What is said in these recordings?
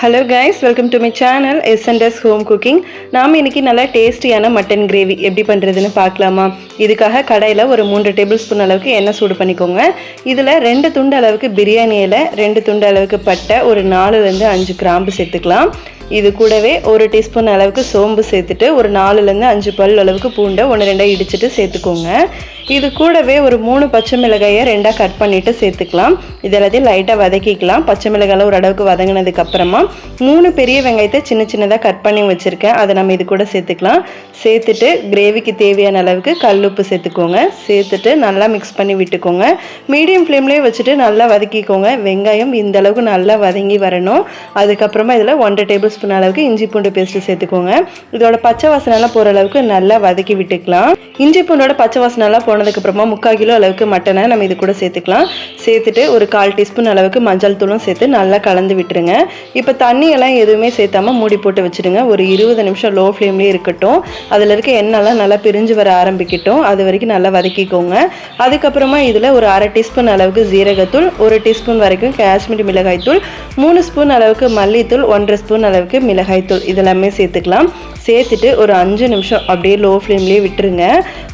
Hello guys welcome to my channel SNS home cooking நாம் இன்றைக்கி நல்லா டேஸ்டியான மட்டன் கிரேவி எப்படி பண்ணுறதுன்னு பார்க்கலாமா? இதுக்காக கடையில் ஒரு மூன்று டேபிள் ஸ்பூன் அளவுக்கு எண்ணெய் சூடு பண்ணிக்கோங்க. இதில் ரெண்டு துண்டு அளவுக்கு பிரியாணி இலை ரெண்டு துண்டு அளவுக்கு பட்டை ஒரு நாலுலேருந்து அஞ்சு கிராம்பு சேர்த்துக்கலாம். இது கூடவே ஒரு டீஸ்பூன் அளவுக்கு சோம்பு சேர்த்துட்டு ஒரு நாலுலேருந்து அஞ்சு பல் அளவுக்கு பூண்டை ஒன்று ரெண்டாக இடிச்சிட்டு சேர்த்துக்கோங்க. இது கூடவே ஒரு மூணு பச்சை மிளகாயை ரெண்டாக கட் பண்ணிவிட்டு சேர்த்துக்கலாம். இது எல்லாத்தையும் லைட்டாக வதக்கிக்கலாம். பச்சை மிளகாயில் ஒரு அளவுக்கு வதங்கினதுக்கப்புறமா மூணு பெரிய வெங்காயத்தை சின்ன சின்னதாக கட் பண்ணி வச்சுருக்கேன். அதை நம்ம இது கூட சேர்த்துக்கலாம். சேர்த்துட்டு கிரேவிக்கு தேவையான அளவுக்கு கல் உப்பு சேர்த்துக்கோங்க. சேர்த்துட்டு நல்லா மிக்ஸ் பண்ணி விட்டுக்கோங்க. மீடியம் ஃப்ளேம்லேயே வச்சுட்டு நல்லா வதக்கிக்கோங்க. வெங்காயம் இந்த அளவுக்கு நல்லா வதங்கி வரணும். அதுக்கப்புறமா இதில் ஒன்றரை டேபிள் ஸ்பூன் அளவுக்கு இஞ்சி பூண்டு பேஸ்ட்டு சேர்த்துக்கோங்க. இதோட பச்சை வாசனைலாம் போகிற அளவுக்கு நல்லா வதக்கி விட்டுக்கலாம். இஞ்சி பூண்டோட பச்சை வாசனைலாம் போனதுக்கப்புறமா முக்கால் கிலோ அளவுக்கு மட்டனை நம்ம இது கூட சேர்த்துக்கலாம். சேர்த்துட்டு ஒரு கால் டீஸ்பூன் அளவுக்கு மஞ்சள் தூளும் சேர்த்து நல்லா கலந்து விட்டுருங்க. இப்போ தண்ணியெல்லாம் எதுவுமே சேர்த்தாமல் மூடி போட்டு வச்சுடுங்க. ஒரு இருபது நிமிஷம் லோ ஃப்ளேம்லேயே இருக்கட்டும். அதில் இருக்க எண்ணெய்லாம் நல்லா பிரிஞ்சு வர ஆரம்பிக்கட்டும். அது வரைக்கும் நல்லா வதக்கிக்கோங்க. அதுக்கப்புறமா இதில் ஒரு அரை டீஸ்பூன் அளவுக்கு ஜீரகத்தூள் ஒரு டீஸ்பூன் வரைக்கும் காஷ்மீரி மிளகாய்த்தூள் மூணு ஸ்பூன் அளவுக்கு மல்லித்தூள் ஒன்றரை ஸ்பூன் அளவுக்கு மிளகாய்த்தூள் இதெல்லாமே சேர்த்துக்கலாம். சேர்த்துட்டு ஒரு அஞ்சு நிமிஷம் அப்படியே லோ ஃப்ளேம்லேயே விட்டுருங்க.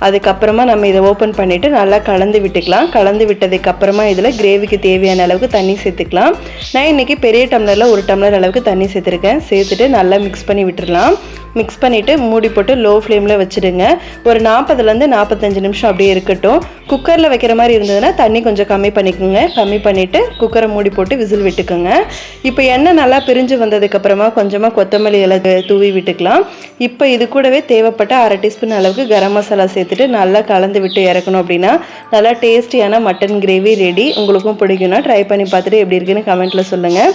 அதுக்கப்புறமா நம்ம இதை ஓப்பன் பண்ணிவிட்டு நல்லா கலந்து விட்டுக்கலாம். கலந்து விட்டதுக்கப்புறமா இதில் கிரேவிக்கு தேவையான அளவுக்கு தண்ணி சேர்த்துக்கலாம். நான் இன்றைக்கி பெரிய டம்ளரில் ஒரு டம்ளர் அளவுக்கு தண்ணி சேர்த்துருக்கேன். சேர்த்துட்டு நல்லா மிக்ஸ் பண்ணி விட்டுடலாம் மிக்ஸ் பண்ணிவிட்டு மூடி போட்டு லோ ஃப்ளேமில் வச்சுடுங்க. ஒரு நாற்பதுலேருந்து நாற்பத்தஞ்சு நிமிஷம் அப்படியே இருக்கட்டும். குக்கரில் வைக்கிற மாதிரி இருந்ததுன்னா தண்ணி கொஞ்சம் கம்மி பண்ணிக்கோங்க. கம்மி பண்ணிவிட்டு குக்கரை மூடி போட்டு விசில் விட்டுக்கோங்க. இப்போ எண்ணெய் நல்லா பிரிஞ்சு வந்ததுக்கப்புறமா கொஞ்சமாக கொத்தமல்லி இலை தூவி விட்டுக்கலாம். இப்போ இது கூடவே தேவைப்பட்ட அரை டீஸ்பூன் அளவுக்கு கரம் மசாலா சேர்த்துட்டு நல்லா கலந்து விட்டு இறக்கணும் அப்படின்னா நல்லா டேஸ்டியான மட்டன் கிரேவி ரெடி உங்களுக்கும் பிடிக்கும்னா ட்ரை பண்ணி பார்த்துட்டு எப்படி இருக்குன்னு கமெண்ட்டில் சொல்லுங்கள்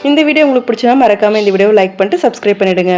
இந்த வீடியோ உங்களுக்கு பிடிச்சா மறக்காமல் இந்த வீடியோவை லைக் பண்ணிட்டு சப்ஸ்கிரைப் பண்ணிவிடுங்க